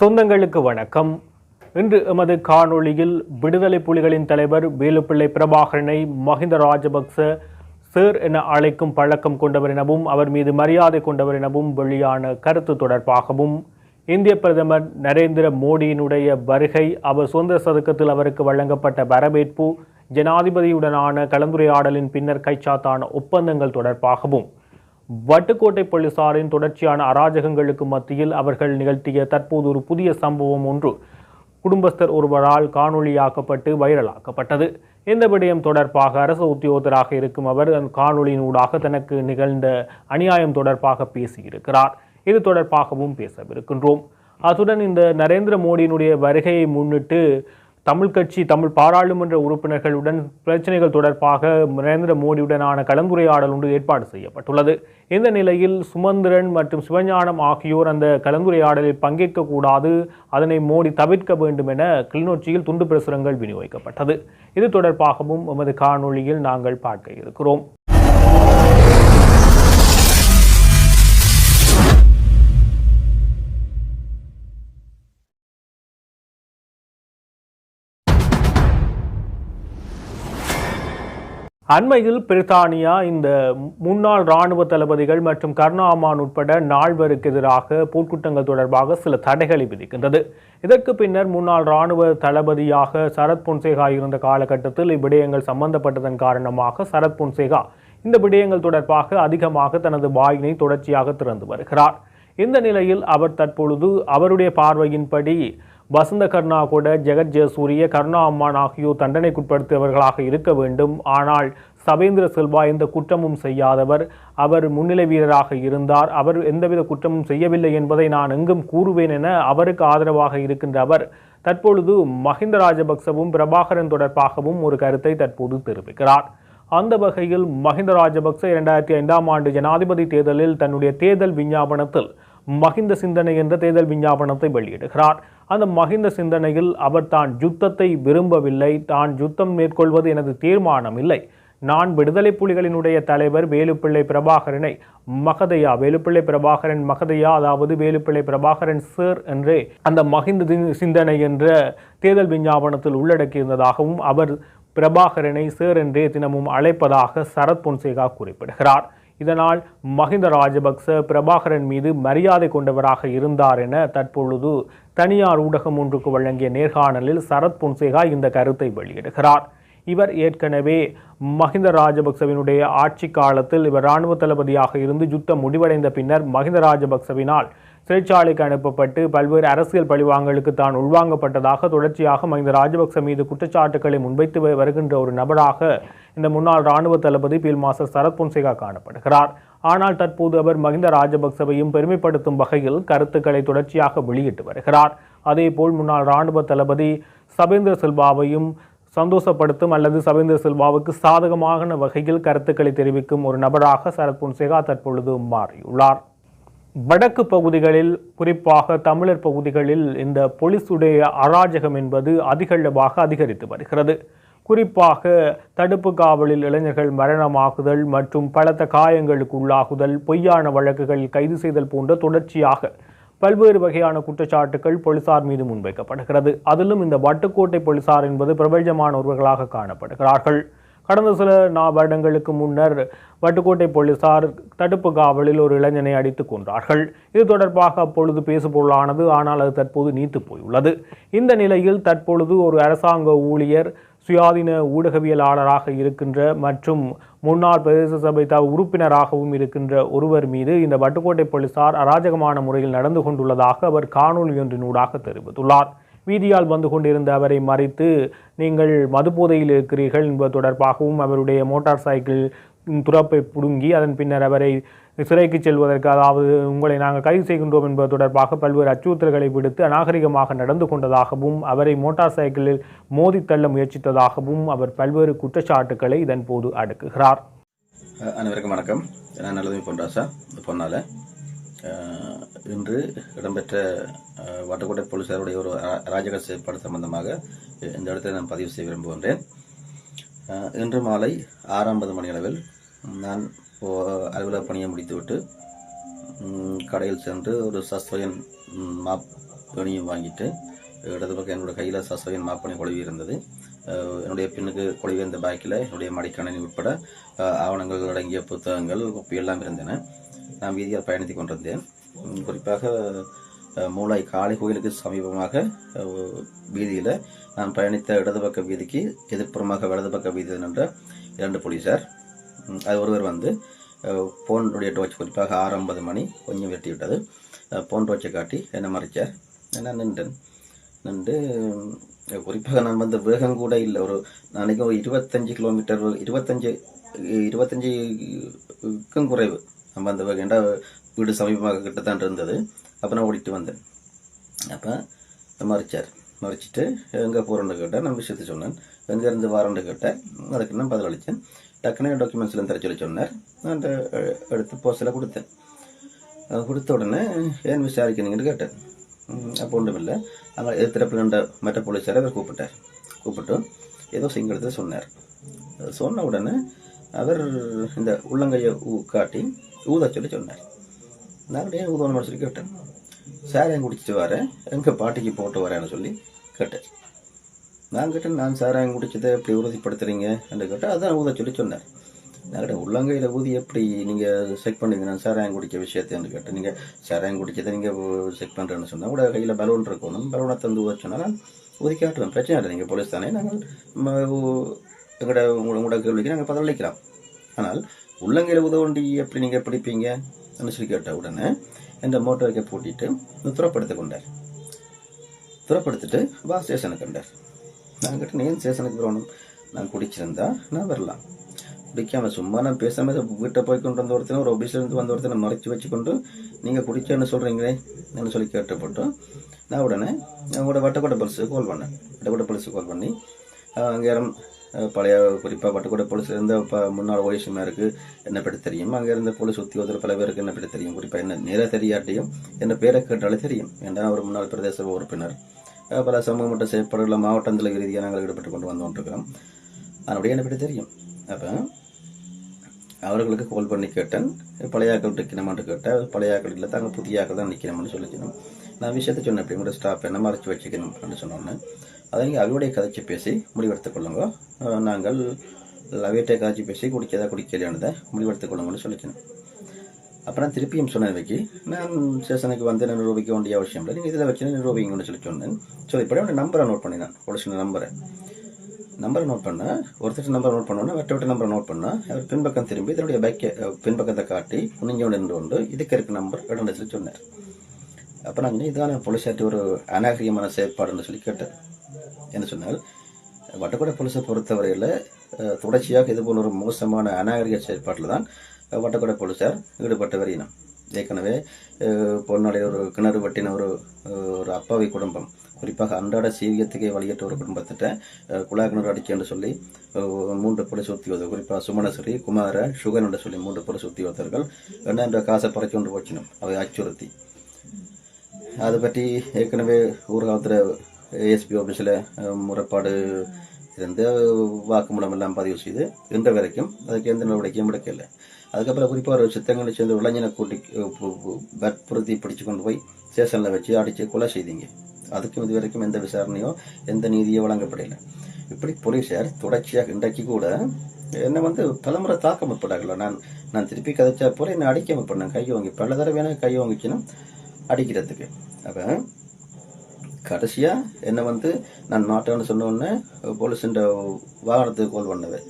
சொந்தங்களுக்கு வணக்கம். இன்று எமது காணொளியில் விடுதலை புலிகளின் தலைவர் வேலுப்பிள்ளை பிரபாகரனை மஹிந்த ராஜபக்ச சேர் என அழைக்கும் பழக்கம் கொண்டவர் எனவும் அவர் மீது மரியாதை கொண்டவர் எனவும் வெளியான கருத்து தொடர்பாகவும் இந்திய பிரதமர் நரேந்திர மோடியினுடைய வருகை அவர் சுதந்திர சதுக்கத்தில் அவருக்கு வழங்கப்பட்ட வரவேற்பு ஜனாதிபதியுடனான கலந்துரையாடலின் பின்னர் கைச்சாத்தான ஒப்பந்தங்கள் தொடர்பாகவும் வட்டுக்கோட்டை போலீசாரின் தொடர்ச்சியான அராஜகங்களுக்கு மத்தியில் அவர்கள் நிகழ்த்திய தற்போது ஒரு புதிய சம்பவம் ஒன்று குடும்பஸ்தர் ஒருவரால் காணொளியாக்கப்பட்டு வைரலாக்கப்பட்டது. இந்த விடயம் தொடர்பாக அரசு உத்தியோகத்தராக இருக்கும் அவர் அந்த காணொளியினூடாக தனக்கு நிகழ்ந்த அநியாயம் தொடர்பாக பேசியிருக்கிறார். இது தொடர்பாகவும் பேசவிருக்கின்றோம். அத்துடன் இந்த நரேந்திர மோடியினுடைய வருகையை முன்னிட்டு தமிழ் கட்சி தமிழ் பாராளுமன்ற உறுப்பினர்களுடன் பிரச்சனைகள் தொடர்பாக நரேந்திர மோடியுடனான கலந்துரையாடல் ஒன்று ஏற்பாடு செய்யப்பட்டுள்ளது. இந்த நிலையில் சுமந்திரன் மற்றும் சிவஞானம் ஆகியோர் அந்த கலந்துரையாடலில் பங்கேற்கக்கூடாது அதனை மோடி தவிர்க்க வேண்டும் என கிளிநொச்சியில் துண்டு பிரசுரங்கள் விநியோகிக்கப்பட்டது. இது தொடர்பாகவும் எமது காணொளியில் நாங்கள் பார்க்க இருக்கிறோம். அண்மையில் பிரித்தானியா இந்த முன்னாள் இராணுவ தளபதிகள் மற்றும் கருணாமான் உட்பட நால்வருக்கு எதிராக போர்க்குற்றங்கள் தொடர்பாக சில தடைகளை விதிக்கின்றது. இதற்கு பின்னர் முன்னாள் இராணுவ தளபதியாக சரத் பொன்சேகா இருந்த காலகட்டத்தில் இவ்விடயங்கள் சம்பந்தப்பட்டதன் காரணமாக சரத் பொன்சேகா இந்த விடயங்கள் தொடர்பாக அதிகமாக தனது வாயினை தொடர்ச்சியாக திறந்து வருகிறார். இந்த நிலையில் அவர் தற்பொழுது அவருடைய பார்வையின்படி வசந்த கர்ணா கூட ஜெகத் ஜெயசூரிய கருணா அம்மான் ஆகியோர் தண்டனைக்குட்படுத்தியவர்களாக இருக்க வேண்டும். ஆனால் சபேந்திர செல்வா எந்த குற்றமும் செய்யாதவர். அவர் முன்னிலை வீரராக இருந்தார். அவர் எந்தவித குற்றமும் செய்யவில்லை என்பதை நான் எங்கும் கூறுவேன் என அவருக்கு ஆதரவாக இருக்கின்ற அவர் தற்பொழுது மஹிந்த ராஜபக்சவும் பிரபாகரன் தொடர்பாகவும் ஒரு கருத்தை தற்போது தெரிவிக்கிறார். அந்த வகையில் மஹிந்த ராஜபக்ச இரண்டாயிரத்தி ஐந்தாம் ஆண்டு ஜனாதிபதி தேர்தலில் தன்னுடைய தேர்தல் விஞ்ஞாபனத்தில் மஹிந்த சிந்தனை என்ற தேர்தல் விஞ்ஞாபனத்தை வெளியிடுகிறார். அந்த மஹிந்த சிந்தனையில் அவர் தான் யுத்தத்தை விரும்பவில்லை. தான் யுத்தம் மேற்கொள்வது எனது தீர்மானம் இல்லை. நான் விடுதலை புலிகளினுடைய தலைவர் வேலுப்பிள்ளை பிரபாகரனை மகதையா வேலுப்பிள்ளை பிரபாகரன் மகதையா அதாவது வேலுப்பிள்ளை பிரபாகரன் சார் என்றே அந்த மகிந்த சிந்தனை என்ற தேர்தல் விஞ்ஞாபனத்தில் உள்ளடக்கியிருந்ததாகவும் அவர் பிரபாகரனை சேர் என்றே தினமும் அழைப்பதாக சரத் பொன்சேகா குறிப்பிடுகிறார். இதனால் மஹிந்த ராஜபக்ச பிரபாகரன் மீது மரியாதை கொண்டவராக இருந்தார் என தற்பொழுது தனியார் ஊடகம் ஒன்றுக்கு வழங்கிய நேர்காணலில் சரத் பொன்சேகா இந்த கருத்தை வெளியிடுகிறார். இவர் ஏற்கனவே மஹிந்த ராஜபக்சவினுடைய ஆட்சி காலத்தில் இவர் இராணுவ தளபதியாக இருந்து யுத்தம் முடிவடைந்த பின்னர் மஹிந்த ராஜபக்சவினால் சிறைச்சாலைக்கு அனுப்பப்பட்டு பல்வேறு அரசியல் பழிவாங்கலுக்கு தான் உள்வாங்கப்பட்டதாக தொடர்ச்சியாக மஹிந்த ராஜபக்ச மீது குற்றச்சாட்டுக்களை முன்வைத்து வருகின்ற ஒரு நபராக இந்த முன்னாள் ராணுவ தளபதி பீல் மாஸ்டர் சரத் பொன்சேகா காணப்படுகிறார். ஆனால் தற்போது அவர் மஹிந்த ராஜபக்சவையும் பெருமைப்படுத்தும் வகையில் கருத்துக்களை தொடர்ச்சியாக வெளியிட்டு வருகிறார். அதேபோல் முன்னாள் ராணுவ தளபதி சபேந்திர சில்வாவையும் சந்தோஷப்படுத்தும் அல்லது சபேந்திர சில்வாவுக்கு சாதகமான வகையில் கருத்துக்களை தெரிவிக்கும் ஒரு நபராக சரத் பொன்சேகா தற்பொழுது மாறியுள்ளார். வடக்கு பகுதிகளில் குறிப்பாக தமிழர் பகுதிகளில் இந்த பொலிசுடைய அராஜகம் என்பது அதிகளவாக அதிகரித்து வருகிறது. குறிப்பாக தடுப்பு காவலில் இளைஞர்கள் மரணமாகுதல் மற்றும் பலத்த காயங்களுக்கு உள்ளாகுதல் பொய்யான வழக்குகளில் கைது செய்தல் போன்ற தொடர்ச்சியாக பல்வேறு வகையான குற்றச்சாட்டுகள் போலீசார் மீது முன்வைக்கப்படுகிறது. அதிலும் இந்த வட்டுக்கோட்டை போலீசார் என்பது பிரபஞ்சமானவர்களாக காணப்படுகிறார்கள். கடந்த சில நா வருடங்களுக்கு முன்னர் வட்டுக்கோட்டை போலீசார் தடுப்பு காவலில் ஒரு இளைஞனை அடித்துக் கொன்றார்கள். இது தொடர்பாக அப்பொழுது பேசுபொருளானது ஆனால் அது தற்போது நீத்து போயுள்ளது. இந்த நிலையில் தற்பொழுது ஒரு அரசாங்க ஊழியர் சுயாதீன ஊடகவியலாளராக இருக்கின்ற மற்றும் முன்னாள் பிரதேச சபை த உறுப்பினராகவும் இருக்கின்ற ஒருவர் மீது இந்த வட்டுக்கோட்டை போலீசார் அராஜகமான முறையில் நடந்து கொண்டுள்ளதாக அவர் காணொலி ஒன்றினூடாக தெரிவித்துள்ளார். வீதியால் வந்து கொண்டிருந்த அவரை மறைத்து நீங்கள் மதுபோதையில் இருக்கிறீர்கள் என்பது தொடர்பாகவும் அவருடைய மோட்டார் சைக்கிள் துறப்பை புடுங்கி அதன் பின்னர் அவரை சிறைக்கு செல்வதற்கு அதாவது உங்களை நாங்கள் கைது செய்கின்றோம் என்பது தொடர்பாக பல்வேறு அச்சுறுத்தல்களை விடுத்து அநாகரிகமாக நடந்து கொண்டதாகவும் அவரை மோட்டார் சைக்கிளில் மோதி தள்ள முயற்சித்ததாகவும் அவர் பல்வேறு குற்றச்சாட்டுக்களை இதன் போது அடுக்குகிறார். அனைவருக்கும் வணக்கம். நான் நல்லதுமை பொன்ராசா பொன்னால. இன்று இடம்பெற்ற வட்டக்கோட்டை போலீசாருடைய ஒரு அ- அராஜக செயற்பாடு சம்பந்தமாக இந்த இடத்தை நான் பதிவு செய்ய விரும்புகின்றேன். இன்று மாலை ஆறாம்பது மணி அளவில் நான் அலுவலக பணியை முடித்துவிட்டு கடையில் சென்று ஒரு சஸ்வயன் ம், மாப் வாங்கிட்டு இடது பக்கம் என்னுடைய கையில் சஸ்வயன் மாப்பணி குழவி இருந்தது. என்னுடைய பின்னுக்கு குழவி இருந்த பேக்கில் என்னுடைய மடிக்கணனி உட்பட ஆவணங்கள் அடங்கிய புத்தகங்கள் எல்லாம் இருந்தன. நான் வீதியால் பயணித்துக் கொண்டிருந்தேன். குறிப்பாக மூளை மூளாய் காளி கோயிலுக்கு சமீபமாக வீதியில் நான் பயணித்த இடது பக்க வீதிக்கு எதிர்ப்புறமாக வலது பக்க வீதியில் நின்ற இரண்டு போலீசார் அது ஒருவர் வந்து ஃபோனுடைய போனுடைய டோச் குறிப்பாக ஆறு ஐம்பது மணி கொஞ்சம் வெட்டி விட்டது ஃபோன் போன் டோச்சை காட்டி என்னை மறைச்சார். நான் நின்றேன் நின்று குறிப்பாக நான் வந்து வேகம் கூட இல்லை. ஒரு நாளைக்கு ஒரு இருபத்தஞ்சு கிலோமீட்டர் இருபத்தஞ்சு இருபத்தஞ்சுக்கும் குறைவு. நம்ம அந்த வேகண்டா வீடு சமீபமாக கிட்டத்தான் இருந்தது. அப்போ நான் ஓடிட்டு வந்தேன். அப்போ மறைச்சார். மறைச்சிட்டு எங்கே போகிறோன்னு கேட்டேன் நான் விஷயத்தை சொன்னேன். எங்கேருந்து வரோன்னு கேட்டேன் அதுக்கு நான் பதிலளித்தேன் டக்குனு டாக்குமெண்ட்ஸ்லாம் தர சொல்லி சொன்னார். நான் அந்த எடுத்து போஸ்டில் கொடுத்தேன். அது கொடுத்த உடனே ஏன் விசாரிக்கிறீங்கன்னு கேட்டேன். அப்போ ஒன்றும் இல்லை. அங்கே எதிர்த்தரப்பில் நின்ற மற்ற போலீஸாரை அவர் கூப்பிட்டார். கூப்பிட்டு ஏதோ சிங்களத்தில் சொன்னார். சொன்ன உடனே அவர் இந்த உள்ளங்கையை ஊ- காட்டி ஊத சொல்லி சொன்னார். நான் ஏன் ஊதணும் சொல்லி கேட்டேன். சாராயம் குடிச்சிட்டு வரேன் எங்கள் பாட்டிக்கு போட்டு வரேன்னு சொல்லி கேட்டேன். நான் கேட்டேன் நான் சாராயம் குடிச்சதை எப்படி உறுதிப்படுத்துறீங்க? என்று கேட்டால் அதான் ஊத சொல்லி சொன்னார். நான் கேட்டேன் உள்ளங்கையில் ஊதி எப்படி நீங்கள் செக் பண்ணுங்க? நான் சாராயம் குடிக்க விஷயத்தைன்னு கேட்டேன். நீங்கள் சாராயம் குடிச்சதை நீங்கள் செக் பண்ணுறேன்னு சொன்னால் கூட கையில் பலூன் இருக்கணும் பலூனை தந்து ஊத சொன்னால் நான் ஊதி காட்டுவேன் பிரச்சனை இல்லை. நீங்கள் போலீஸ் தானே. நாங்கள் ம, எங்களோட உங்களோட கேள்விக்கு நாங்கள் பதிலளிக்கிறோம். ஆனால் உள்ளங்கையில் உதவண்டி எப்படி நீங்கள் பிடிப்பீங்க? சொல்லி கேட்ட உடனே இந்த மோட்டர் வைக்க பூட்டிட்டு துறப்படுத்திக் கொண்டார். துறப்படுத்திட்டு வா ஸ்டேஷனுக்கு கண்டார் நான் கிட்ட ஏன் ஸ்டேஷனுக்கு வரணும் நான் குடிச்சிருந்தா நான் வரலாம். குடிக்காம சும்மா நான் பேசாம வீட்டை போய் கொண்டு வந்த ஒருத்தனை ஒரு ஆஃபீஸ்லேருந்து வந்த ஒருத்தனை மறைச்சி வச்சுக்கொண்டு நீங்கள் குடிச்சேன்னு சொல்கிறீங்களே என்று சொல்லி கேட்டப்பட்டு நான் உடனே உங்களோட வட்டக்கோட்டை பல்ஸுக்கு கால் பண்ணேன். வட்டக்கோட்டை பல்ஸுக்கு கால் பண்ணி அங்கே இரம் பழைய குறிப்பாக வட்டக்கோட்டை போலீஸில் இருந்த இப்போ முன்னாள் ஓய்சுமா இருக்கு என்ன பற்றி தெரியும்? அங்கே இருந்த போலீஸ் உத்தியோகத்தில் பல பேருக்கு என்ன பற்றி தெரியும்? குறிப்பாக என்ன நேர தெரியாட்டியும் என்ன பேரை கேட்டாலே தெரியும். ஏன்னா ஒரு முன்னாள் பிரதேச உறுப்பினர். பல சமூக மட்டும் செயற்பாடுகளில் மாவட்டத்தில் ரீதியாக நாங்கள் ஈடுபட்டு கொண்டு வந்து கொண்டிருக்கிறோம். அதனுடைய என்ன பற்றி தெரியும்? அப்போ அவர்களுக்கு கால் பண்ணி கேட்டேன். பழைய ஆக்கள் நிற்கணுமான்னு கேட்டேன். பழைய ஆக்கள் இல்லை தாங்க புதிய ஆக்கள் தான் நிற்கணும்னு சொல்லிக்கணும் நான் விஷயத்தை சொன்னேன் அப்படி உங்களோட ஸ்டாஃப் என்ன மறைச்சு வச்சுக்கணும் அப்படின்னு சொன்னோன்னே. அதை நீங்கள் அவருடைய கதைச்சு பேசி முடிவெடுத்துக் கொள்ளுங்க. நாங்கள் அவையிட்ட கதைச்சு பேசி குடிக்கதா குடிக்கலையானதை முடிவெடுத்துக் கொள்ளுங்கன்னு சொல்லிச்சேன் அப்புறம் திருப்பியும் சொன்னேன் நான் ஸ்டேஷனுக்கு வந்து நான் நிரூபிக்க வேண்டிய அவசியம் இல்லை. நீங்கள் இதில் வச்சு நிரூபிங்கன்னு சொல்லி சொன்னேன். ஸோ இப்படி அவன் நம்பரை நோட் பண்ணினான் போலீஸ் நம்பரை நம்பரை நோட் பண்ண ஒருத்தர் நம்பர் நோட் பண்ணோன்னா வெட்ட விட்ட நம்பரை நோட் பண்ணா அவர் பின்பக்கம் திரும்பி இதனுடைய பைக்கை பின்பக்கத்தை காட்டி குனிஞ்சோடு நின்று கொண்டு இதுக்கு இருக்க நம்பர் இடம்னு சொன்னார். அப்போ நான் சொன்னேன், இதான ஒரு அநாகரிகமான செயற்பாடுன்னு சொல்லி கேட்டேன் என்ன சொன்னால் வட்டக்கோட்டை போலீஸை பொறுத்தவரையில் தொடர்ச்சியாக இதுபோல் ஒரு மோசமான அநாகரிக செயற்பாட்டில் தான் அஹ், வட்டக்கோட்டை போலீஸார் ஈடுபட்டு வரையினோம் ஏற்கனவே அஹ், பொன்னாளில் ஒரு கிணறு வெட்டின ஒரு ஒரு அப்பாவி குடும்பம் குறிப்பாக அன்றாட சீவியத்துக்கே வழியற்ற ஒரு குடும்பத்திட்ட அஹ், குழாய் கிணறு சொல்லி மூன்று போலீஸ் உத்தியோகர் குறிப்பாக சுமணஸ்ரீ குமார சுகன் என்று சொல்லி மூன்று போலீஸ் உத்தியோகத்தர்கள் என்ன என்ற காசை பறக்கொண்டு போச்சினோம். அவை அச்சுறுத்தி. அதை பற்றி ஏற்கனவே ஊர்காலத்தில் ஏஎஸ்பி ஆஃபீஸில் முறைப்பாடு இருந்து வாக்குமூலம் எல்லாம் பதிவு செய்து இன்ற வரைக்கும் அதுக்கு எந்த நடவடிக்கையும் எடுக்கல. அதுக்கப்புறம் குறிப்பாக ஒரு சித்தங்களை சேர்ந்து இளைஞனை கூட்டி வற்புறுத்தி பிடிச்சு கொண்டு போய் ஸ்டேஷனில் வச்சு அடித்து கொலை செய்தீங்க. அதுக்கும் இது வரைக்கும் எந்த விசாரணையோ எந்த நீதியோ வழங்கப்படலை. இப்படி போலீஸார் தொடர்ச்சியாக இன்றைக்கு கூட என்னை வந்து பலமுறை தாக்கம் முற்பட்டார்கள நான் நான் திருப்பி கதைச்சா போல என்னை அடிக்க முற்பட்டேன் கை வாங்கி பல தடவை எனக்கு கை வாங்கிச்சுன்னா அடிக்கிறதுக்கு. அப்போ கடைசியாக என்னை வந்து நான் மாட்டேன்னு சொன்ன உடனே போலீஸுன்ற வாகனத்துக்கு கால் பண்ணவேன்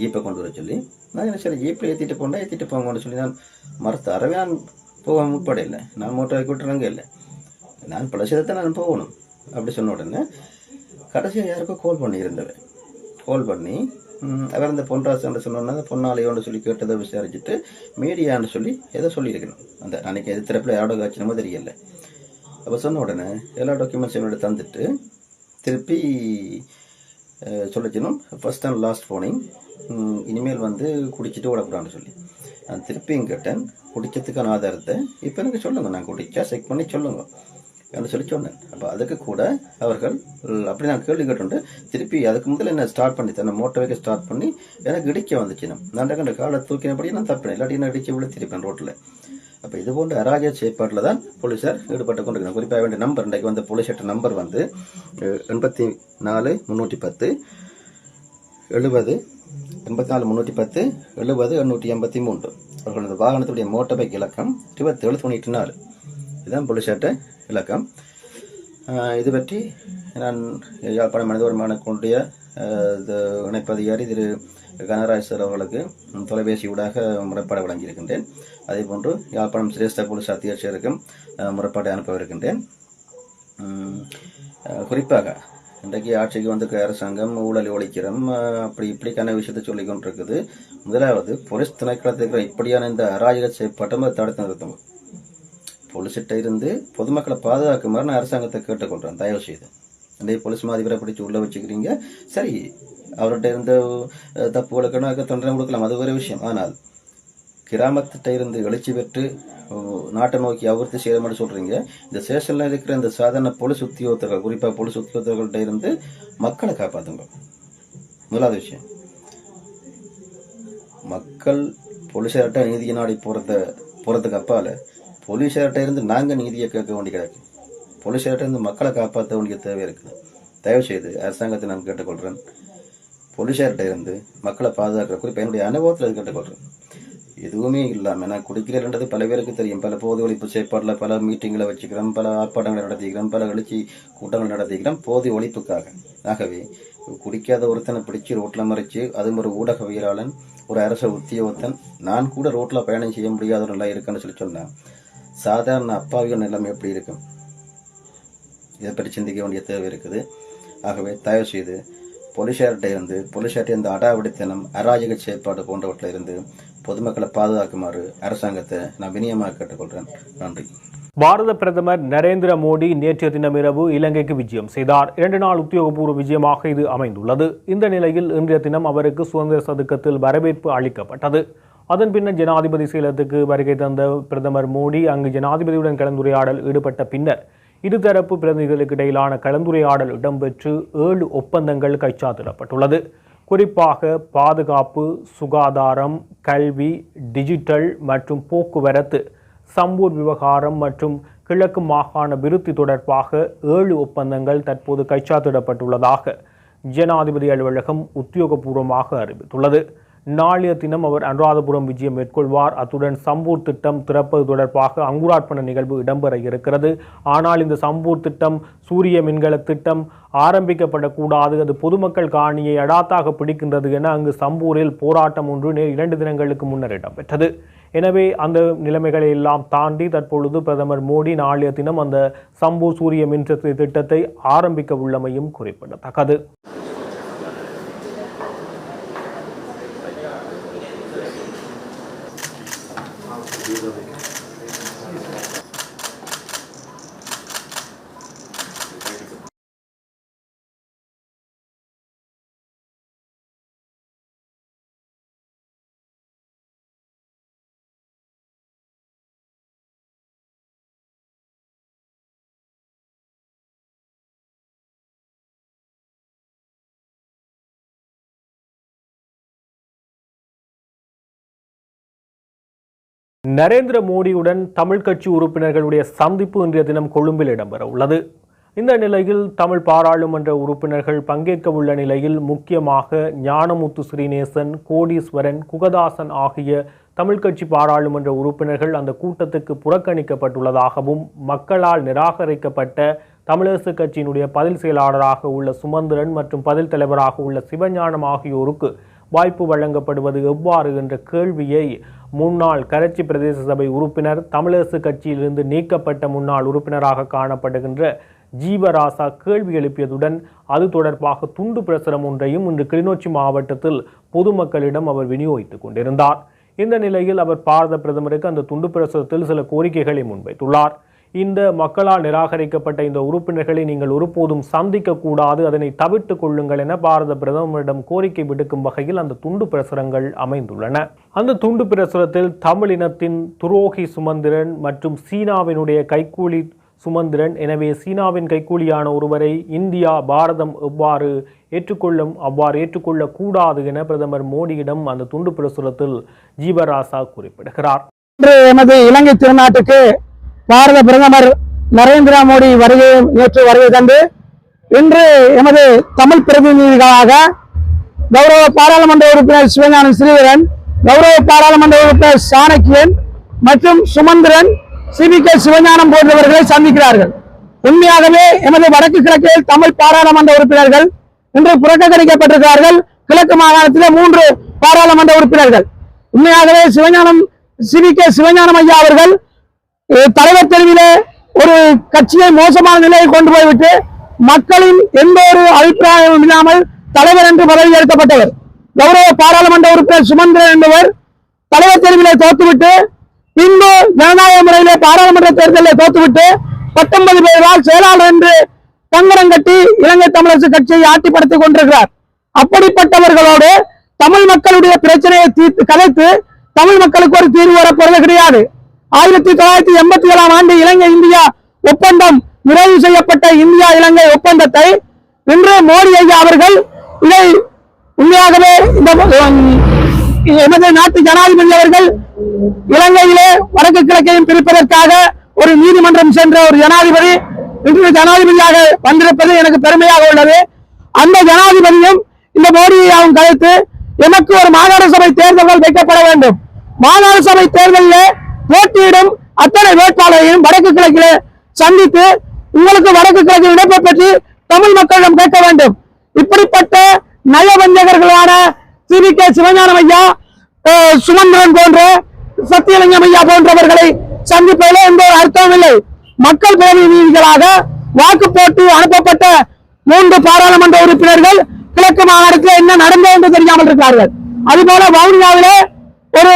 ஜீப்பை கொண்டு வர சொல்லி. நான் என்ன சரி ஜீப்பில் ஏற்றிட்டு போனால் ஏற்றிட்டு போங்கன்னு சொல்லி நான் மறுத்து அறவே நான் போக முற்படையில்லை நான் மோட்டார் விட்டுறங்க இல்லை. நான் பல நான் போகணும். அப்படி சொன்ன உடனே கடைசியாக யாருக்கோ கால் பண்ணியிருந்தவன் கால் பண்ணி அவர் இந்த பொன்ராசன் சொன்னோன்னா பொன்னாலையோன்னு சொல்லி கேட்டதை விசாரிச்சுட்டு மீடியான்னு சொல்லி எதை சொல்லியிருக்கணும்? அந்த அன்னைக்கு எது தரப்பில் யாரோட காய்ச்சினமோ தெரியல. அப்போ சொன்ன உடனே எல்லா டாக்குமெண்ட்ஸ் என்னோட தந்துட்டு திருப்பி அஹ், சொல்லிச்சினும் ஃபர்ஸ்ட் அண்ட் லாஸ்ட் போனிங் இனிமேல் வந்து குடிச்சிட்டு ஓடக்கூடாதுன்னு சொல்லி. நான் திருப்பியும் கேட்டேன் குடிச்சதுக்கான ஆதாரத்தை இப்போ எனக்கு சொல்லுங்கள் நான் குடித்தா செக் பண்ணி சொல்லுங்கள் என்று சொல்லி சொன்னேன். அப்போ அதுக்கு கூட அவர்கள் அப்படி நான் கேள்வி கேட்டுண்டு திருப்பி அதுக்கு முதல்ல என்ன ஸ்டார்ட் பண்ணி தன்னை மோட்டர் வைக்க ஸ்டார்ட் பண்ணி எனக்கு இடிக்க வந்துச்சு நான் கண்ட காலை தூக்கினபடி நான் தப்பினேன். இல்லாட்டி நான் இடிக்க விழுத்திருப்பேன் ரோட்டில் அப்போ இது போன்ற அராஜக செயற்பாட்டில் தான் போலீஸார் ஈடுபட்டு கொண்டிருக்கணும் குறிப்பாக வேண்டிய நம்பர் இன்றைக்கு வந்த போலீஸ் எட்ட நம்பர் வந்து எண்பத்தி நாலு முன்னூற்றி பத்து எழுபது எண்பத்தி நாலு முன்னூற்றி பத்து எழுபது எண்ணூற்றி எண்பத்தி மூன்று. அவர்களது வாகனத்துடைய மோட்டார் பைக் இலக்கம் இருபத்தேழு தொண்ணூற்றி நாலு. இதுதான் போலீஸ் விளக்கம். இது பற்றி நான் யாழ்ப்பாண மனித உரிமையாளர்களுடைய ஆஹ், இது இணைப்பதிகாரி திரு கனராஜ் சார் அவர்களுக்கு தொலைபேசி ஊடாக முறைப்பாடு வழங்கியிருக்கின்றேன். அதே போன்று யாழ்ப்பாணம் சிரேஷ்ட போலீஸ் அத்தியட்சருக்கும் முறைப்பாடு அனுப்பவிருக்கின்றேன். குறிப்பாக இன்றைக்கு ஆட்சிக்கு வந்து அரசாங்கம் ஊழல் ஒழிக்கிறோம் அப்படி இப்படிக்கான விஷயத்தை சொல்லிக் கொண்டிருக்குது. முதலாவது போலீஸ் திணைக்களத்தில் இருக்கிற இப்படியான இந்த அராஜக செயற்பாட்டம் தடுத்து நிறுத்தம் போலீஸ்கிட்ட இருந்து பொதுமக்களை பாதுகாக்குமாறு நான் அரசாங்கத்தை கேட்டுக்கொள்கிறேன் தயவு செய்து. இன்றைய போலீஸ் மாதிபரை பிடிச்சி உள்ளே வச்சுக்கிறீங்க. சரி அவர்கிட்ட இருந்த தப்புகளுக்கான தப்புகளுக்கு தொண்டனை கொடுக்கலாம். அது ஒரு விஷயம். ஆனால் கிராமத்திட்ட இருந்து எழுச்சி பெற்று நாட்டை நோக்கி அபிவிருத்தி மாதிரி சொல்கிறீங்க இந்த ஸ்டேஷனில் இருக்கிற இந்த சாதாரண போலீஸ் உத்தியோகத்தர்கள் குறிப்பாக போலீஸ் உத்தியோகத்தர்கள்ட்ட இருந்து மக்களை காப்பாற்றுங்க முதலாவது விஷயம். மக்கள் போலீசார்ட்ட நீதியை நாடி போகிறத போகிறதுக்கு அப்பால் போலீஸார்கிட்ட இருந்து நாங்கள் நீதியை கேட்க வேண்டி கிடக்கு. போலீஸார்கிட்ட இருந்து மக்களை காப்பாற்ற வேண்டிய தேவை இருக்குது தயவு செய்து அரசாங்கத்தை நான் கேட்டுக்கொள்கிறேன் போலீஸார்கிட்ட இருந்து மக்களை பாதுகாக்கிற குறிப்பு என்னுடைய அனுபவத்தில் இது கேட்டுக்கொள்கிறேன் எதுவுமே இல்லாமல் நான் குடிக்கிறேன்றது பல பேருக்கு தெரியும். பல போதை ஒழிப்பு செயற்பாட்டில் பல மீட்டிங்களை வச்சுக்கிறோம். பல ஆர்ப்பாட்டங்களை நடத்திக்கிறோம். பல எழுச்சி கூட்டங்கள் நடத்திக்கிறோம் போதை ஒழிப்புக்காக. ஆகவே குடிக்காத ஒருத்தனை பிடிச்சு ரோட்டில் மறைச்சு அதுவும் ஒரு ஊடகவியலாளன் ஒரு அரச உத்தியோகத்தன் நான் கூட ரோட்டில் பயணம் செய்ய முடியாத ஒரு நிலை இருக்குன்னு சொல்லி சொன்னேன் சாதாரண அப்பாவிகள் நிலைமை எப்படி இருக்கும்? இதை பற்றி சிந்திக்க வேண்டிய தேவை இருக்குது. ஆகவே தயவு செய்து போலீசார்கிட்ட இருந்து போலீசார்ட்ட இந்த அடாவடித்தனம் அராஜக செயற்பாடு போன்றவற்றில் இருந்து பொதுமக்களை பாதுகாக்குமாறு அரசாங்கத்தை நான் வினியமாக கேட்டுக்கொள்கிறேன். நன்றி. பாரத பிரதமர் நரேந்திர மோடி நேற்றைய தினம் இரவு இலங்கைக்கு விஜயம் செய்தார். இரண்டு நாள் உத்தியோகபூர்வ விஜயமாக இது அமைந்துள்ளது. இந்த நிலையில் இன்றைய தினம் அவருக்கு சுதந்திர சதுக்கத்தில் வரவேற்பு அளிக்கப்பட்டது. அதன் பின்னர் ஜனாதிபதி சேலத்துக்கு வருகை தந்த பிரதமர் மோடி அங்கு ஜனாதிபதியுடன் கலந்துரையாடல் ஈடுபட்ட பின்னர் இருதரப்பு பிரதிநிதிகளுக்கு இடையிலான கலந்துரையாடல் இடம்பெற்று ஏழு ஒப்பந்தங்கள் கைச்சாத்திடப்பட்டுள்ளது. குறிப்பாக பாதுகாப்பு சுகாதாரம் கல்வி டிஜிட்டல் மற்றும் போக்குவரத்து சம்பூர் விவகாரம் மற்றும் கிழக்கு மாகாண விருத்தி தொடர்பாக ஏழு ஒப்பந்தங்கள் தற்போது கைச்சாத்திடப்பட்டுள்ளதாக ஜனாதிபதி அலுவலகம் உத்தியோகபூர்வமாக அறிவித்துள்ளது. நாளைய தினம் அவர் அனுராதபுரம் விஜயம் மேற்கொள்வார். அத்துடன் சம்பூர் திட்டம் திறப்பது தொடர்பாக அங்குரார்ப்பண நிகழ்வு இடம்பெற இருக்கிறது. ஆனால் இந்த சம்பூர் திட்டம் சூரிய மின்கல திட்டம் ஆரம்பிக்கப்படக்கூடாது. அது பொதுமக்கள் காணியை அடாத்தாக பிடிக்கின்றது என அங்கு சம்பூரில் போராட்டம் ஒன்று நேர் இரண்டு தினங்களுக்கு முன்னர் இடம்பெற்றது. எனவே அந்த நிலைமைகளை எல்லாம் தாண்டி தற்பொழுது பிரதமர் மோடி நாளைய தினம் அந்த சம்பூர் சூரிய மின்சக்தி திட்டத்தை ஆரம்பிக்க உள்ளமையும் குறிப்பிடத்தக்கது. நரேந்திர மோடியுடன் தமிழ் கட்சி உறுப்பினர்களுடைய சந்திப்பு இன்றைய தினம் கொழும்பில் இடம்பெற உள்ளது. இந்த நிலையில் தமிழ் பாராளுமன்ற உறுப்பினர்கள் பங்கேற்க உள்ள நிலையில் முக்கியமாக ஞானமுத்து ஸ்ரீநேசன் கோடீஸ்வரன் குகதாசன் ஆகிய தமிழ் கட்சி பாராளுமன்ற உறுப்பினர்கள் அந்த கூட்டத்துக்கு புறக்கணிக்கப்பட்டுள்ளதாகவும் மக்களால் நிராகரிக்கப்பட்ட தமிழரசு கட்சியினுடைய பதில் செயலாளராக உள்ள சுமந்திரன் மற்றும் பதில் தலைவராக உள்ள சிவஞானம் ஆகியோருக்கு வாய்ப்பு வழங்கப்படுவது எவ்வாறு என்ற கேள்வியை முன்னாள் கரச்சி பிரதேச சபை உறுப்பினர் தமிழரசு கட்சியிலிருந்து நீக்கப்பட்ட முன்னாள் உறுப்பினராக காணப்படுகின்ற ஜீவராசா கேள்வி எழுப்பியதுடன் அது தொடர்பாக துண்டு பிரசுரம் ஒன்றையும் இன்று கிளிநொச்சி மாவட்டத்தில் பொதுமக்களிடம் அவர் விநியோகித்துக் கொண்டிருந்தார். இந்த நிலையில் அவர் பாரத பிரதமருக்கு அந்த துண்டு பிரசுரத்தில் சில கோரிக்கைகளை முன்வைத்துள்ளார். இந்த மக்களால் நிராகரிக்கப்பட்ட இந்த உறுப்பினர்களை நீங்கள் ஒருபோதும் சந்திக்க கூடாது அதனை தவிர்த்து கொள்ளுங்கள் என பாரத பிரதமரிடம் கோரிக்கை விடுக்கும் வகையில் அந்த துண்டு பிரசுரங்கள் அமைந்துள்ளன. அந்த துண்டு பிரசுரத்தில் தமிழினத்தின் துரோகி சுமந்திரன் மற்றும் சீனாவினுடைய கைக்கூலி சுமந்திரன். எனவே சீனாவின் கைக்கூலியான ஒருவரை இந்தியா பாரதம் எவ்வாறு ஏற்றுக்கொள்ளும் அவ்வாறு ஏற்றுக்கொள்ளக்கூடாது என பிரதமர் மோடியிடம் அந்த துண்டு பிரசுரத்தில் ஜீவராசா குறிப்பிடுகிறார். இன்று எமது இலங்கை திருநாட்டுக்கு பாரத பிரதமர் நரேந்திர மோடி வருகை நேற்று வருகை தந்து இன்று எமது தமிழ் பிரதிநிதிகளாக கௌரவ பாராளுமன்ற உறுப்பினர் சிவஞானம் ஸ்ரீதரன் கௌரவ பாராளுமன்ற உறுப்பினர் சாணக்கியன் மற்றும் சுமந்திரன் சிபிகே சிவஞானம் போன்றவர்களை சந்திக்கிறார்கள். உண்மையாகவே எமது வடக்கு கிழக்கில் தமிழ் பாராளுமன்ற உறுப்பினர்கள் இன்று புறக்கணிக்கப்பட்டிருக்கிறார்கள். கிழக்கு மாகாணத்திலே மூன்று பாராளுமன்ற உறுப்பினர்கள். உண்மையாகவே சிவஞானம் சிவிகே சிவஞானம் ஐயா அவர்கள் தலைவர் தெருவில் ஒரு கட்சியை மோசமான நிலையை கொண்டு போய்விட்டு மக்களின் எந்த ஒரு அபிப்பிராயமும் இல்லாமல் தலைவர் என்று பதவி ஏற்கப்பட்டவர் கௌரவ பாராளுமன்ற உறுப்பினர் சுமந்திரன் என்பவர் தலைவர் தேர்விலே தோத்துவிட்டு பின்பு ஜனநாயக முறையிலே பாராளுமன்ற தேர்தலில் தோத்துவிட்டு பத்தொன்பது பேரால் செயலாளர் என்று கங்கணம் கட்டி இலங்கை தமிழரசு கட்சியை ஆட்டிப்படுத்திக் கொண்டிருக்கிறார். அப்படிப்பட்டவர்களோடு தமிழ் மக்களுடைய பிரச்சனையை தீர்த்து கலைத்து தமிழ் மக்களுக்கு ஒரு தீர்வு வரப்போறது கிடையாது. ஆயிரத்தி தொள்ளாயிரத்தி எண்பத்தி ஏழாம் ஆண்டு இலங்கை இந்தியா ஒப்பந்தம் நிறைவு செய்யப்பட்ட இந்தியா இலங்கை ஒப்பந்தத்தை இன்று மோடி ஐயா அவர்கள் இதை உண்மையாகவே இந்த எமது நாட்டு ஜனாதிபதி அவர்கள் இலங்கையிலே வடக்கு கிழக்கையும் பிரிப்பதற்காக ஒரு நீதிமன்றம் சென்ற ஒரு ஜனாதிபதி இன்று ஜனாதிபதியாக வந்திருப்பது எனக்கு பெருமையாக உள்ளது. அந்த ஜனாதிபதியும் இந்த மோடியையாவும் கலைத்து எனக்கு ஒரு மாகாண சபை தேர்தல்கள் வைக்கப்பட வேண்டும். மாகாண சபை தேர்தலில் போட்டியிடும் அத்தனை வேட்பாளரையும் வடக்கு கிழக்கில் சந்தித்து உங்களுக்கு வடக்கு கிழக்கு இணைப்பை பற்றி தமிழ் மக்களிடம் கேட்க வேண்டும். இப்படிப்பட்ட நயவஞ்சகர்களான சிவி கே சிவஞானம் ஐயா சுமந்திரன் போன்ற சத்தியலிங்கம் ஐயா போன்றவர்களை சந்திப்பதில் எந்த ஒரு அர்த்தமும் இல்லை. மக்கள் பிரதிநிதிகளாக வாக்கு போட்டு அனுப்பப்பட்ட மூன்று பாராளுமன்ற உறுப்பினர்கள் கிழக்கு மாகாணத்தில் என்ன நடந்தது என்று தெரியாமல் இருக்கிறார்கள். அதுபோல வவுனியாவிலே ஒரு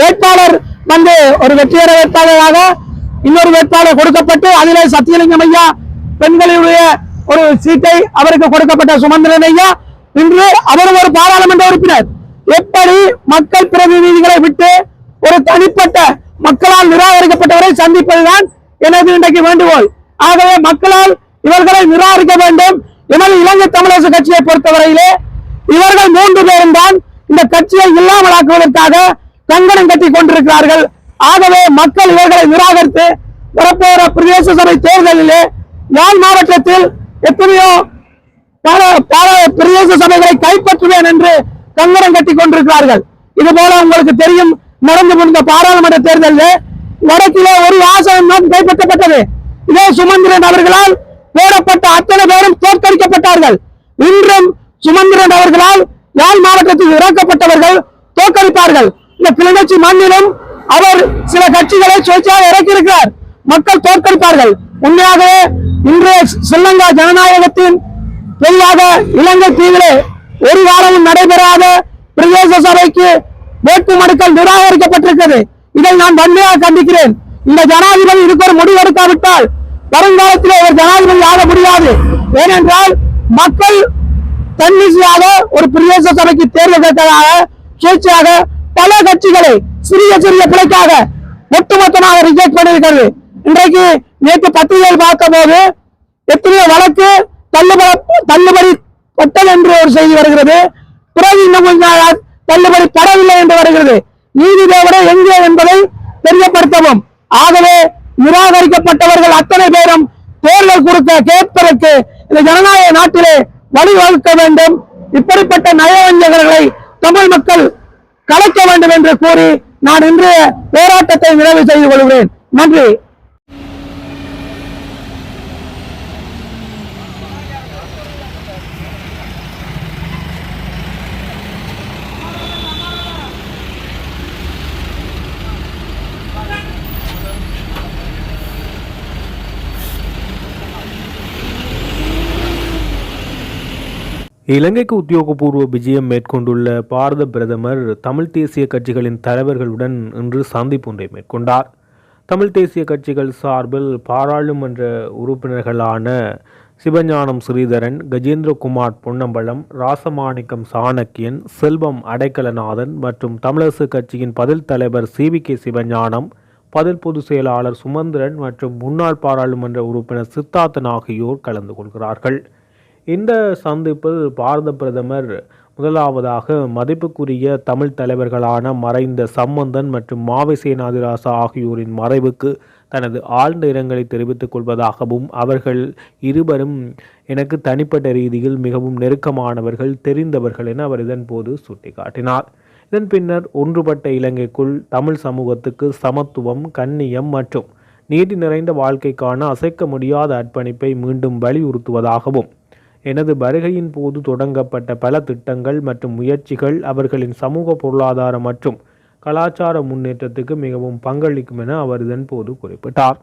வேட்பாளர் வந்து ஒரு வெற்றியர வேட்பாளராக இன்னொரு வேட்பாளர் கொடுக்கப்பட்டு அதிலே சத்தியலிங்கம் ஐயா பெண்களுடைய ஒரு சீட்டை அவருக்கு கொடுக்கப்பட்ட சுமந்திரன் ஐயா. இன்று அவரும் ஒரு பாராளுமன்ற உறுப்பினர். எப்படி மக்கள் பிரதிநிதிகளை விட்டு ஒரு தனிப்பட்ட மக்களால் நிராகரிக்கப்பட்டவரை சந்திப்பதுதான் எனது இன்றைக்கு வேண்டுகோள். ஆகவே மக்களால் இவர்களை நிராகரிக்க வேண்டும். எமது இலங்கை தமிழரசு கட்சியை பொறுத்தவரையிலே இவர்கள் மூன்று பேரும் தான் இந்த கட்சியை இல்லாமலாக்குவதற்காக கங்கணம் கட்டி கொண்டிருக்கிறார்கள். ஆகவே மக்கள் இவர்களை நிராகரித்து வரப்போற பிரதேச சபை தேர்தலிலே யாழ் மாவட்டத்தில் எத்தனையோ பல பல பிரதேச சபைகளை கைப்பற்றுவேன் என்று கங்கணம் கட்டி கொண்டிருக்கிறார்கள். இது போல உங்களுக்கு தெரியும் நடந்து முடிந்த பாராளுமன்ற தேர்தலில் வடக்கிலே ஒரு ஆசனம் தான் கைப்பற்றப்பட்டது. இதே சுமந்திரன் அவர்களால் போடப்பட்ட அத்தனை பேரும் தோற்கடிக்கப்பட்டார்கள். இன்றும் சுமந்திரன் அவர்களால் யாழ் மாவட்டத்தில் இறக்கப்பட்டவர்கள் தோற்கடிப்பார்கள். இந்த கிளிநொச்சி மண்ணிலும் அவர் சில கட்சிகளை சுயேட்சையாக இறக்கியிருக்கிறார். மக்கள் தோற்கடிப்பார்கள். உண்மையாகவே இன்றைய ஸ்ரீலங்கா ஜனநாயகத்தின் பொதுவாக இலங்கை தீவிலே ஒரு காலமும் நடைபெறாத பிரதேச சபைக்கு வேட்புமனுக்கள் நிராகரிக்கப்பட்டிருக்கிறது. இதை நான் வன்மையாக கண்டிக்கிறேன். இந்த ஜனாதிபதி இதுக்கு ஒரு முடிவு எடுக்காவிட்டால் வருங்காலத்தில் ஒரு ஜனாதிபதி ஆக முடியாது. ஏனென்றால் மக்கள் தன்னிச்சையாக ஒரு பிரதேச சபைக்கு தேர்ந்தெடுத்ததாக கேட்டதாக சுயேட்சையாக பல கட்சிகளை சிறிய சிறிய பிழைக்காக ஒட்டுமொத்தமாக ரிஜெக்ட் பண்ணியிருக்கிறது. இன்றைக்கு நேற்று பத்திரிகையில் பார்த்த போது எத்தனையோ வழக்கு தள்ளுபடி தள்ளுபடி பட்டது என்று ஒரு செய்தி வருகிறது. பிறகு இன்னும் கொஞ்ச தள்ளுபடி படவில்லை என்று வருகிறது. நீதி தேவரை எங்கே என்பதை தெரியப்படுத்தவும். ஆகவே நிராகரிக்கப்பட்டவர்கள் அத்தனை பேரும் தேர்தல் கொடுக்க கேட்பதற்கு இந்த ஜனநாயக நாட்டிலே வழிவகுக்க வேண்டும். இப்படிப்பட்ட நயவஞ்சகர்களை தமிழ் மக்கள் கலைக்க வேண்டும் என்று கூறி நான் இன்றைய போராட்டத்தை நிறைவு செய்து கொள்கிறேன். நன்றி. இலங்கைக்கு உத்தியோகபூர்வ விஜயம் மேற்கொண்டுள்ள பாரத பிரதமர் தமிழ் தேசிய கட்சிகளின் தலைவர்களுடன் இன்று சந்திப்பு ஒன்றை மேற்கொண்டார். தமிழ் தேசிய கட்சிகள் சார்பில் பாராளுமன்ற உறுப்பினர்களான சிவஞானம் ஸ்ரீதரன் கஜேந்திரகுமார் பொன்னம்பலம் ராசமாணிக்கம் சாணக்கியன் செல்வம் அடைக்கலநாதன் மற்றும் தமிழரசு கட்சியின் பதில் தலைவர் சிவி கே சிவஞானம் பதில் பொதுச் செயலாளர் சுமந்திரன் மற்றும் முன்னாள் பாராளுமன்ற உறுப்பினர் சித்தார்த்தன் ஆகியோர் கலந்து கொள்கிறார்கள். இந்த சந்திப்பில் பாரத பிரதமர் முதலாவதாக மதிப்புக்குரிய தமிழ் தலைவர்களான மறைந்த சம்பந்தன் மற்றும் மாவிசே நாதிராசா ஆகியோரின் மறைவுக்கு தனது ஆழ்ந்த இரங்கலை தெரிவித்துக் கொள்வதாகவும் அவர்கள் இருவரும் எனக்கு தனிப்பட்ட ரீதியில் மிகவும் நெருக்கமானவர்கள் தெரிந்தவர்கள் என அவர் இதன்போது சுட்டிக்காட்டினார். இதன் பின்னர் ஒன்றுபட்ட இலங்கைக்குள் தமிழ் சமூகத்துக்கு சமத்துவம் கண்ணியம் மற்றும் நீதி நிறைந்த வாழ்க்கைக்கான அசைக்க முடியாத அர்ப்பணிப்பை மீண்டும் வலியுறுத்துவதாகவும் எனது வருகையின் போது தொடங்கப்பட்ட பல திட்டங்கள் மற்றும் முயற்சிகள் அவர்களின் சமூக பொருளாதார மற்றும் கலாச்சார முன்னேற்றத்துக்கு மிகவும் பங்களிக்கும் என அவர் இதன்போது குறிப்பிட்டார்.